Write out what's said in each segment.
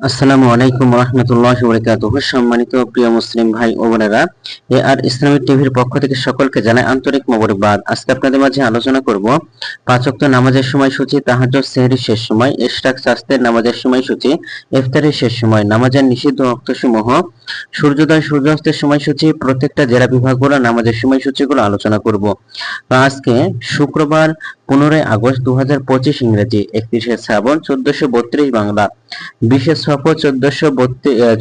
আসসালামু আলাইকুম রহমতুল্লাহ বরকাতুহ সম্মানিত প্রিয় মুসলিম ভাই ও বোনেরা, এ আর ইসলামিক টিভির পক্ষ থেকে সকলকে আন্তরিক আজকে আপনাদের মাঝে আলোচনা করব পাঁচ ওয়াক্ত নামাজের তাহাজ্জুদ, সেহরির শেষ সময় শাস্তের নামাজের ইফতারের শেষ সময়, নামাজের নিষিদ্ধ ওয়াক্তসমূহ সূর্যোদয়, সূর্যাস্তের সময়সূচি, প্রত্যেকটা জেলা বিভাগগুলো নামাজের সময়সূচিগুলো আলোচনা করব। আজকে শুক্রবার পনেরোই আগস্ট দু হাজার পঁচিশ ইংরেজি একত্রিশে শ্রাবণ চোদ্দশো বত্রিশ বাংলা বিশেষ সফর চোদ্দশো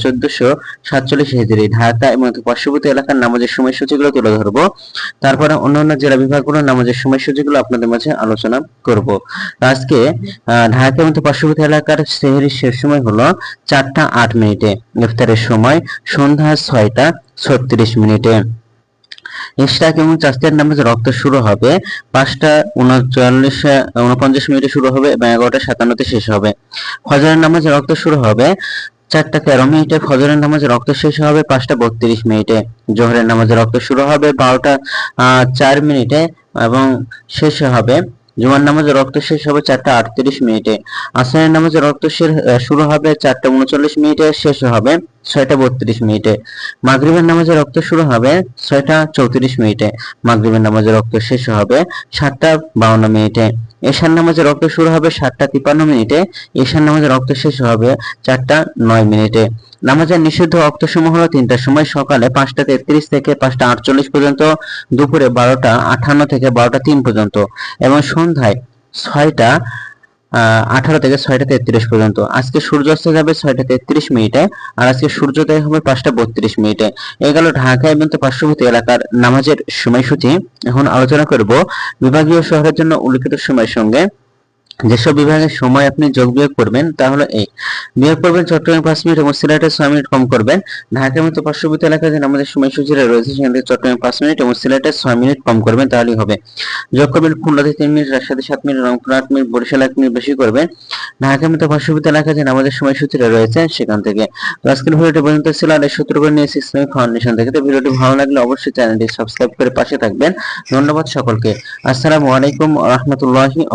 চোদ্দশো সাতচল্লিশ হিজড়ি ঢাকা এবং পার্শ্ববর্তী এলাকার নামাজের সময়সূচিগুলো তুলে ধরবো। তারপরে অন্যান্য জেলা বিভাগগুলোর নামাজের সময়সূচিগুলো আপনাদের মাঝে আলোচনা করব। আজকে ঢাকা এবং পার্শ্ববর্তী এলাকার সেহেরির শেষ সময় হলো চারটা আট মিনিটে, ইফতারের সময় সন্ধ্যা ছয়টা ছত্রিশ মিনিটে। ইশরাক এবং চাস্তের নামাজ রক্ত শুরু হবে, পাঁচটা উনচল্লিশ, উনপঞ্চাশ মিনিটে শুরু হবে এবং এগারোটা সাতান্নতে শেষ হবে। ফজরের নামাজ রক্ত শুরু হবে, চারটা তেরো মিনিটে ফজরের নামাজ রক্ত শেষ হবে, পাঁচটা বত্রিশ মিনিটে জোহরের নামাজ রক্ত শুরু হবে, বারোটা চার মিনিটে এবং শেষ হবে। জুমার নামাজে রক্ত শেষ হবে চারটা আটত্রিশ মিনিটে। আসরের নামাজে রক্ত শুরু হবে চারটা উনচল্লিশ মিনিটে, শেষ হবে। ছয়টা বত্রিশ মিনিটে। মাগরিবের নামাজে রক্ত শুরু হবে ছয়টা চৌত্রিশ মিনিটে। মাগরিবের নামাজে রক্ত শেষ হবে সাতটা বাউন্ন মিনিটে। এশার নামাজে রক্ত শুরু হবে সাতটা তিপ্পান্ন মিনিটে। এশার নামাজে রক্ত শেষ হবে চারটা নয় মিনিটে। নামাজের নিষিদ্ধ রক্তসমূহ হলো তিনটার সময় সকালে পাঁচটা তেত্রিশ থেকে পাঁচটা আটচল্লিশ পর্যন্ত, দুপুরে বারোটা আঠান্ন থেকে বারোটা তিন পর্যন্ত এবং সন্ধ্যায় ছয়টা আঠারো থেকে ছয়টা তেত্রিশ পর্যন্ত। আজকে সূর্যাস্ত যাবে ছয়টা তেত্রিশ মিনিটে, আর আজকে সূর্যোদয় হবে পাঁচটা বত্রিশ মিনিটে। এ গেল ঢাকা এবং তো পার্শ্ববর্তী এলাকার নামাজের সময়সূচি। এখন আলোচনা করব বিভাগীয় শহরের জন্য উল্লিখিত সময়ের সঙ্গে। যেসব বিভাগের সময় আপনি যোগ বিয়োগ করবেন তাহলে এই বিয়োগ করবেন চট্টগ্রাম পাঁচ মিনিট এবং সিলেটে ছয় মিনিট কম করবেন। ঢাকা মতো পার্শ্ববর্তী এলাকায় যে আমাদের সময়সূচিটা রয়েছে, সেখান থেকে চট্টগ্রাম পাঁচ মিনিট এবং সিলেটে ছয় মিনিট কম করবেন, তাহলেই হবে। যোগ করবেন খুলনাতে তিন মিনিট, রাজশাহীতে সাত মিনিট, রংপুর আট মিনিট, বরিশাল এক মিনিট বেশি করবেন। ঢাকা মতো পার্শ্ববর্তী এলাকায় যে আমাদের সময়সূচিটা রয়েছে, সেখান থেকে। তো আজকের ভিডিওটি পর্যন্ত ছিল, আর এই সূত্র করে নিয়েছি ইসলামিক ফাউন্ডেশন থেকে। তো ভিডিওটি ভালো লাগলে অবশ্যই চ্যানেলটি সাবস্ক্রাইব করে পাশে থাকবেন। ধন্যবাদ সকলকে। আসসালামু আলাইকুম রহমতুল্লাহি